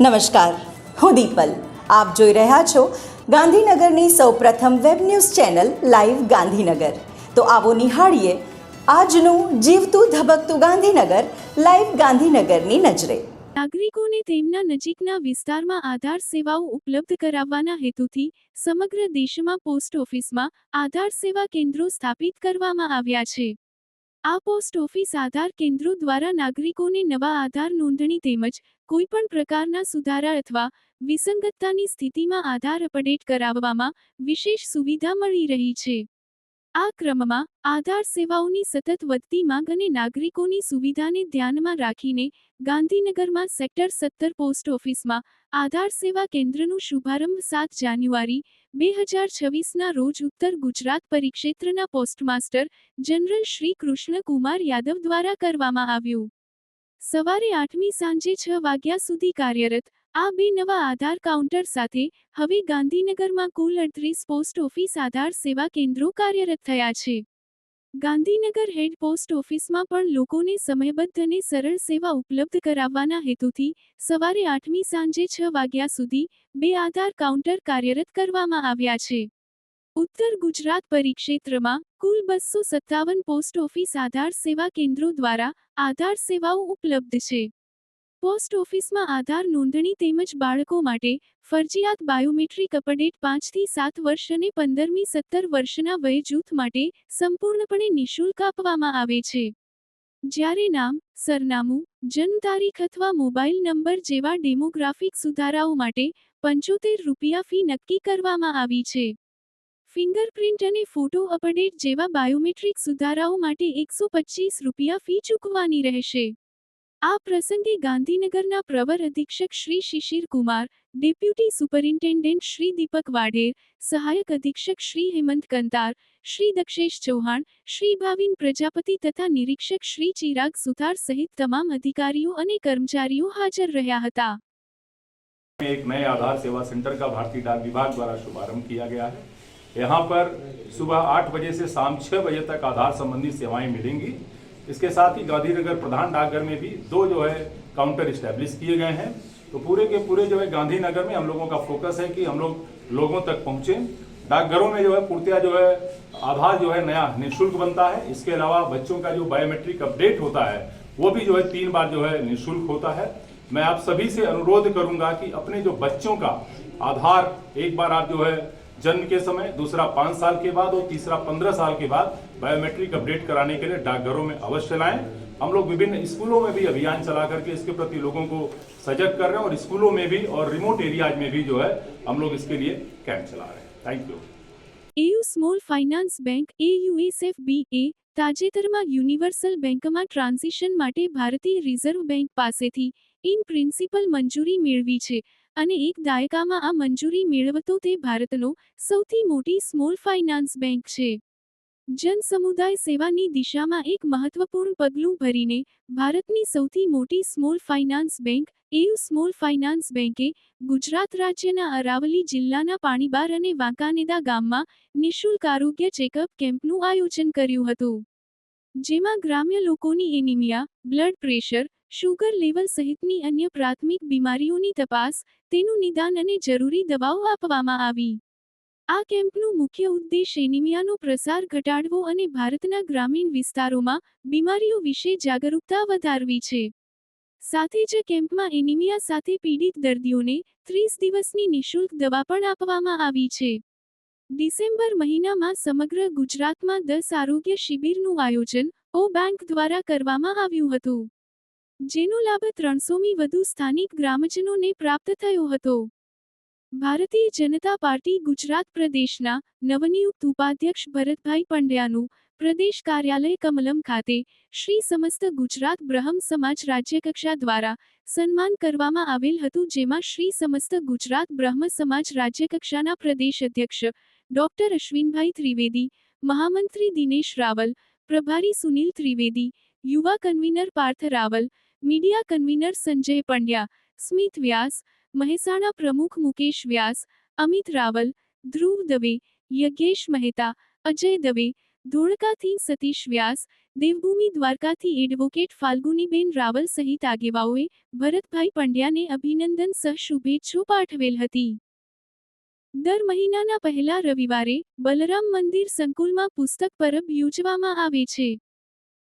નમસ્કાર. હું દીપલ. આપ જોઈ રહ્યા છો ગાંધીનગરની સૌપ્રથમ web news channel live Gandhinagar. તો આવો નિહાળીએ આજનું જીવતું ધબકતું ગાંધીનગર લાઈવ ગાંધીનગરની નજરે. નાગરિકોને તેમના નજીકના વિસ્તારમાં આધાર સેવાઓ ઉપલબ્ધ કરાવવાના હેતુથી સમગ્ર દેશમાં પોસ્ટ ઓફિસમાં આધાર સેવા કેન્દ્રો સ્થાપિત કરવામાં આવ્યા છે. આ પોસ્ટ ઓફિસ આધાર કેન્દ્રો દ્વારા નાગરિકોને નવા આધાર નોંધણી તેમજ કોઈપણ પ્રકારના સુધારા અથવા વિસંગતતાની સ્થિતિમાં આધાર અપડેટ કરાવવામાં વિશેષ સુવિધા મળી રહી છે. આ ક્રમમાં આધાર સેવાઓની સતત વધતી માંગ અને નાગરિકોની સુવિધાને ધ્યાનમાં રાખીને ગાંધીનગરમાં સેક્ટર સત્તર પોસ્ટ ઓફિસમાં આધાર સેવા કેન્દ્રનું શુભારંભ સાત જાન્યુઆરી, બે હજાર છવ્વીસના રોજ ઉત્તર ગુજરાત પરિક્ષેત્રના પોસ્ટમાસ્ટર જનરલ શ્રી કૃષ્ણકુમાર યાદવ દ્વારા કરવામાં આવ્યું. સવારે આઠમી સાંજે છ વાગ્યા સુધી કાર્યરત આ બે નવા આધાર કાઉન્ટર સાથે હવે ગાંધીનગરમાં કુલ અડત્રીસ પોસ્ટ ઓફિસ આધાર સેવા કેન્દ્રો કાર્યરત થયા છે. ગાંધીનગર હેડ પોસ્ટ ઓફિસમાં પણ લોકોને સમયબદ્ધ અને સરળ સેવા ઉપલબ્ધ કરાવવાના હેતુથી સવારે આઠમી સાંજે છ વાગ્યા સુધી બે આધાર કાઉન્ટર કાર્યરત કરવામાં આવ્યા છે. ઉત્તર ગુજરાત પરિક્ષેત્રમાં કુલ બસો સત્તાવન પોસ્ટ ઓફિસ આધાર સેવા કેન્દ્રો દ્વારા આધાર સેવાઓ ઉપલબ્ધ છે. પોસ્ટ ઓફિસમાં આધાર નોંધણી તેમજ બાળકો માટે ફરજિયાત બાયોમેટ્રિક અપડેટ પાંચથી સાત વર્ષ અને પંદરમી સત્તર વર્ષના વય જૂથ માટે સંપૂર્ણપણે નિઃશુલ્ક આપવામાં આવે છે. જ્યારે નામ, સરનામું જન્મ તારીખ અથવા મોબાઈલ નંબર જેવા ડેમોગ્રાફિક સુધારાઓ માટે પંચોતેર રૂપિયા ફી નક્કી કરવામાં આવી છે. ફિંગરપ્રિન્ટ અને ફોટો અપડેટ જેવા બાયોમેટ્રિક સુધારાઓ માટે એકસો પચીસ રૂપિયા ફી ચૂકવવાની રહેશે. આ પ્રસંગે ગાંધીનગરના પ્રવર અધિક્ષક શ્રી શિશિર કુમાર ડેપ્યુટી સુપરિન્ટેન્ડન્ટ શ્રી દીપક વાઢેર સહાયક અધિક્ષક શ્રી હેમંત કંતાર શ્રી દક્ષેશ ચૌહાણ શ્રી ભાવિન પ્રજાપતિ તથા નિરીક્ષક શ્રી ચિરાગ સુથાર સહિત તમામ અધિકારીઓ અને કર્મચારીઓ હાજર રહ્યા હતા में एक नए आधार सेवा सेंटर का भारतीय डाक विभाग द्वारा शुभारंभ किया गया है यहाँ पर सुबह आठ बजे से शाम छः बजे तक आधार संबंधी सेवाएं मिलेंगी इसके साथ ही गांधीनगर प्रधान डाकघर में भी दो जो है काउंटर इस्टेब्लिश किए गए हैं। तो पूरे के पूरे जो है गांधीनगर में हम लोगों का फोकस है कि हम लोग लोगों तक पहुँचे। डाकघरों में जो है पूर्तिया जो है आधार जो है नया निःशुल्क बनता है। इसके अलावा बच्चों का जो बायोमेट्रिक अपडेट होता है, वो भी जो है तीन बार जो है निःशुल्क होता है। मैं आप सभी से अनुरोध करूँगा कि अपने जो बच्चों का आधार एक बार आप जो है जन्म के समय दूसरा पाँच साल के बाद और तीसरा पंद्रह साल के बाद बायोमेट्रिक अपडेट कराने के लिए डाकघरों में अवश्य लाएं हम लोग विभिन्न स्कूलों में भी अभियान चला करके इसके प्रति लोगों को सजग कर रहे हैं और स्कूलों में भी और रिमोट एरियाज में भी जो है हम लोग इसके लिए कैंप चला रहे हैं thank you AU small finance bank AUSFB એ તાજેતરમાં યુનિવર્સલ બેંકમાં ટ્રાન્ઝિશન માટે ભારતીય રિઝર્વ બેંક પાસેથી ઇન પ્રિન્સિપલ મંજૂરી મેળવી છે અને એક દાયકામાં આ મંજૂરી મેળવતો તે ભારતનો સૌથી મોટી સ્મોલ ફાઇનાન્સ બેંક છે. જનસમુદાય સેવાની દિશામાં એક મહત્વપૂર્ણ પગલું ભરીને ભારતની સૌથી મોટી small finance bank AU small finance બેંકે ગુજરાત રાજ્યના અરાવલી જિલ્લાના પાણીબાર અને વાંકાનેદા ગામમાં નિઃશુલ્ક આરોગ્ય ચેકઅપ કેમ્પનું આયોજન કર્યું હતું. જેમાં ગ્રામ્ય લોકોની anaemia, blood pressure sugar level સહિતની અન્ય પ્રાથમિક બીમારીઓની તપાસ, તેનું નિદાન અને જરૂરી દવાઓ આપવામાં આવી. આ કેમ્પનું મુખ્ય ઉદ્દેશ એનિમિયાનો પ્રસાર ઘટાડવો અને ભારતના ગ્રામીણ વિસ્તારોમાં બીમારીઓ વિશે જાગરૂકતા વધારવી છે. સાથે જ કેમ્પમાં એનિમિયા સાથે પીડિત દર્દીઓને ત્રીસ દિવસની નિઃશુલ્ક દવા પણ આપવામાં આવી છે. ડિસેમ્બર મહિનામાં સમગ્ર ગુજરાતમાં દસ આરોગ્ય શિબિરનું આયોજન ઓ બેંક દ્વારા કરવામાં આવ્યું હતું. જેનો લાભ ત્રણસોમી વધુ સ્થાનિક ગ્રામજનોને પ્રાપ્ત થયો હતો. ભારતીય જનતા પાર્ટી ગુજરાત પ્રદેશના નવનિયુક્ત ઉપાધ્યક્ષ ભરતભાઈ પંડ્યાનું પ્રદેશ કાર્યાલય કમલમ ખાતે શ્રી સમસ્ત ગુજરાત બ્રહ્મ સમાજ રાજ્યકક્ષા દ્વારા સન્માન કરવામાં આવેલ હતું, જેમાં શ્રી સમસ્ત ગુજરાત બ્રહ્મ સમાજ રાજ્યકક્ષાના પ્રદેશ અધ્યક્ષ ડોક્ટર અશ્વિનભાઈ ત્રિવેદી, મહામંત્રી દિનેશ રાવલ, પ્રભારી સુનિલ ત્રિવેદી, યુવા convener Parth Raval media convener Sanjay Pandya, Smit Vyas, Mehsana પ્રમુખ મુકેશ વ્યાસ, અમિત રાવલ, ધ્રુવ દવે, યજ્ઞેશ મહેતા, અજય દવે, ધોળકાથી સતીશ વ્યાસ, દેવભૂમિ દ્વારકાથી એડવોકેટ ફાલ્ગુનીબેન રાવલ સહિત આગેવાઓએ ભરતભાઈ પંડ્યાને અભિનંદન સહ શુભેચ્છો પાઠવેલ હતી. દર મહિનાના પહેલા રવિવારે બલરામ મંદિર સંકુલમાં પુસ્તક પરબ યોજવામાં આવે છે.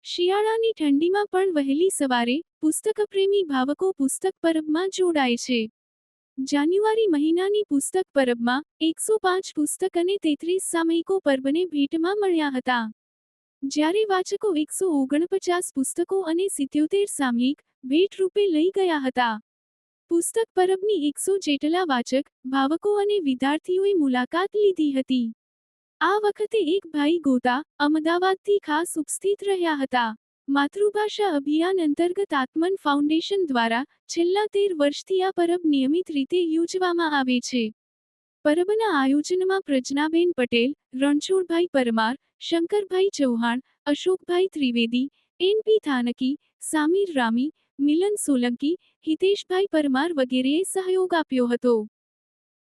શિયાળાની ઠંડીમાં પણ વહેલી સવારે પુસ્તકપ્રેમી ભાવકો પુસ્તક પરબમાં જોડાય છે. જાન્યુઆરી મહિનાની પુસ્તક પરબમાં એકસો પાંચ પુસ્તક અને તેત્રીસ સામયિકો પરબને ભેટમાં મળ્યા હતા. જ્યારે વાચકો એકસો ઓગણપચાસ પુસ્તકો અને સિત્યોતેર સામયિક ભેટ રૂપે લઈ ગયા હતા. પુસ્તક પરબની એકસો જેટલા વાચક, ભાવકો અને વિદ્યાર્થીઓએ મુલાકાત લીધી હતી. આ વખતે એક ભાઈ ગોતા અમદાવાદથી ખાસ ઉપસ્થિત રહ્યા હતા. માતૃભાષા અભિયાન અંતર્ગત આત્મન ફાઉન્ડેશન દ્વારા છેલ્લા તેર વર્ષથી આ પરબ નિયમિત રીતે યોજવામાં આવે છે. પરબના આયોજનમાં પ્રજ્ઞાબેન પટેલ, રણછોડભાઈ પરમાર, શંકરભાઈ ચૌહાણ, અશોકભાઈ ત્રિવેદી એનપી થાનકી, સામીર રામી, મિલન સોલંકી, હિતેશભાઈ પરમાર વગેરેએ સહયોગ આપ્યો હતો.